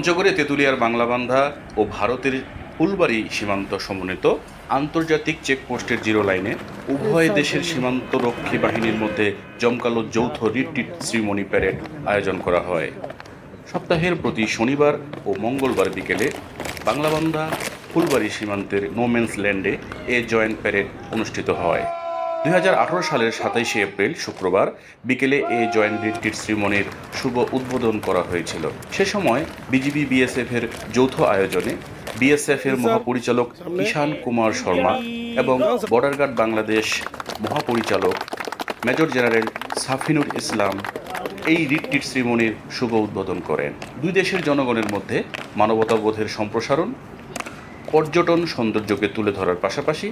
পঞ্চগড়ে তেঁতুলিয়ার বাংলাবান্ধা ও ভারতের ফুলবাড়ি সীমান্ত সমন্বিত আন্তর্জাতিক চেকপোস্টের জিরো লাইনে উভয় দেশের সীমান্ত রক্ষী বাহিনীর মধ্যে জমকালো যৌথ রিট্রিট শ্রীমণি প্যারেড আয়োজন করা হয়। সপ্তাহের প্রতি শনিবার ও মঙ্গলবার বিকেলে বাংলাবান্ধা ফুলবাড়ি সীমান্তের নোমেন্স ল্যান্ডে এ জয়েন্ট প্যারেড অনুষ্ঠিত হয়। দুই হাজার আঠারো সালের সাতাইশে এপ্রিল, শুক্রবার, বিকেলে এ জয়েন্ট রিট্রিট শ্রীমণির শুভ উদ্বোধন করা হয়েছিল। সে সময় বিজিবি বিএসএফ এর যৌথ আয়োজনে বিএসএফ এর মহাপরিচালক ঈশান কুমার শর্মা এবং বর্ডার গার্ড বাংলাদেশ মহাপরিচালক মেজর জেনারেল সাফিনুর ইসলাম এই রিট্রিট শ্রীমণির শুভ উদ্বোধন করেন। দুই দেশের জনগণের মধ্যে মানবতাবোধের সম্প্রসারণ, পর্যটন সৌন্দর্যকে তুলে ধরার পাশাপাশি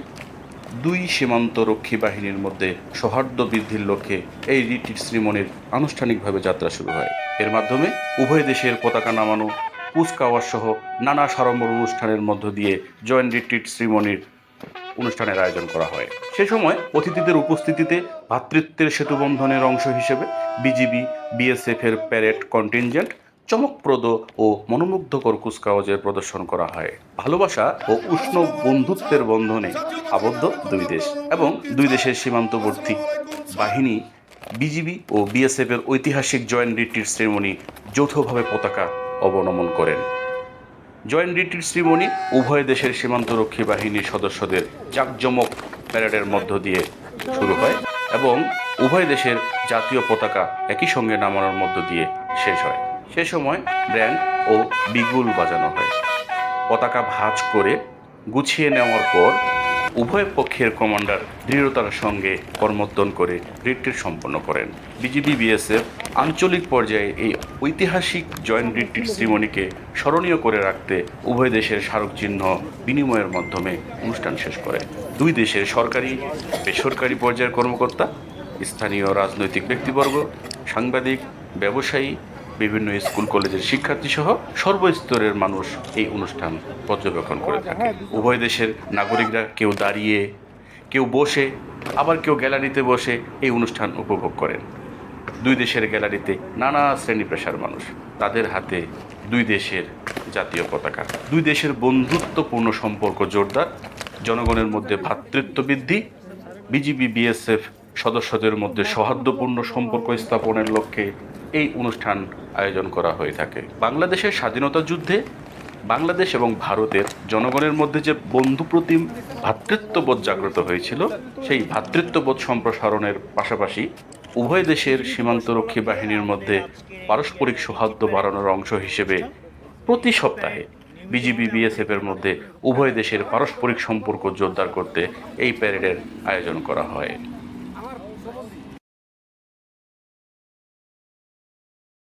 দুই সীমান্ত রক্ষী বাহিনীর মধ্যে সৌহার্দ্য বৃদ্ধির লক্ষ্যে এই রিট্রিট শ্রীমণির আনুষ্ঠানিকভাবে যাত্রা শুরু হয়। এর মাধ্যমে উভয় দেশের পতাকা নামানো, কুচকাওয়াজ সহ নানা সাড়ম্বর অনুষ্ঠানের মধ্য দিয়ে জয়েন্ট রিট্রিট শ্রীমণির অনুষ্ঠানের আয়োজন করা হয়। সে সময় অতিথিদের উপস্থিতিতে ভ্রাতৃত্বের সেতুবন্ধনের অংশ হিসেবে বিজিবি বিএসএফ এর প্যারেড কন্টিনজেন্ট চমকপ্রদ ও মনোমুগ্ধকর কুচকাওয়াজের প্রদর্শন করা হয়। ভালোবাসা ও উষ্ণ বন্ধুত্বের বন্ধনে আবদ্ধ দুই দেশ এবং দুই দেশের সীমান্তবর্তী বাহিনী, বিজিবি ও বিএসএফ এর ঐতিহাসিক জয়েন্ট রিট্রিট সেরেমনি যৌথভাবে পতাকা অবনমন করেন। জয়েন্ট রিট্রিট শ্রীমণি উভয় দেশের সীমান্তরক্ষী বাহিনীর সদস্যদের জাঁকজমক প্যারেডের মধ্য দিয়ে শুরু হয় এবং উভয় দেশের জাতীয় পতাকা একই সঙ্গে নামানোর মধ্য দিয়ে শেষ হয়। সে সময় ব্যান্ড ও বিগুল বাজানো হয়। পতাকা ভাঁজ করে গুছিয়ে নেওয়ার পর উভয় পক্ষের কমান্ডার দৃঢ়তার সঙ্গে কর্মোদ্যন করে রিট্রিট সম্পন্ন করেন। বিজিবি বিএসএফ আঞ্চলিক পর্যায়ে এই ঐতিহাসিক জয়েন্ট রিট্রিট শ্রীমণিকে স্মরণীয় করে রাখতে উভয় দেশের স্মারক চিহ্ন বিনিময়ের মাধ্যমে অনুষ্ঠান শেষ করে। দুই দেশের সরকারি, বেসরকারি পর্যায়ের কর্মকর্তা, স্থানীয় রাজনৈতিক ব্যক্তিবর্গ, সাংবাদিক, ব্যবসায়ী বিভিন্ন স্কুল কলেজের শিক্ষার্থী সহ সর্বস্তরের মানুষ এই অনুষ্ঠান পর্যবেক্ষণ করে থাকে। উভয় দেশের নাগরিকরা কেউ দাঁড়িয়ে কেউ বসে আবার কেউ গ্যালারিতে বসে এই অনুষ্ঠান উপভোগ করেন। দুই দেশের গ্যালারিতে নানা শ্রেণি পেশার মানুষ তাদের হাতে দুই দেশের জাতীয় পতাকা। দুই দেশের বন্ধুত্বপূর্ণ সম্পর্ক জোরদার জনগণের মধ্যে ভ্রাতৃত্ব বৃদ্ধি বিজিবি বিএসএফ সদস্যদের মধ্যে সৌহার্দ্যপূর্ণ সম্পর্ক স্থাপনের লক্ষ্যে এই অনুষ্ঠান আয়োজন করা হয়ে থাকে। বাংলাদেশের স্বাধীনতা যুদ্ধে বাংলাদেশ এবং ভারতের জনগণের মধ্যে যে বন্ধুপ্রতিম ভ্রাতৃত্ববোধ জাগ্রত হয়েছিল, সেই ভ্রাতৃত্ববোধ সম্প্রসারণের পাশাপাশি উভয় দেশের সীমান্তরক্ষী বাহিনীর মধ্যে পারস্পরিক সৌহার্দ্য বাড়ানোর অংশ হিসেবে প্রতি সপ্তাহে বিজিবি, বিএসএফ এর মধ্যে উভয় দেশের পারস্পরিক সম্পর্ক জোরদার করতে এই প্যারেডের আয়োজন করা হয়।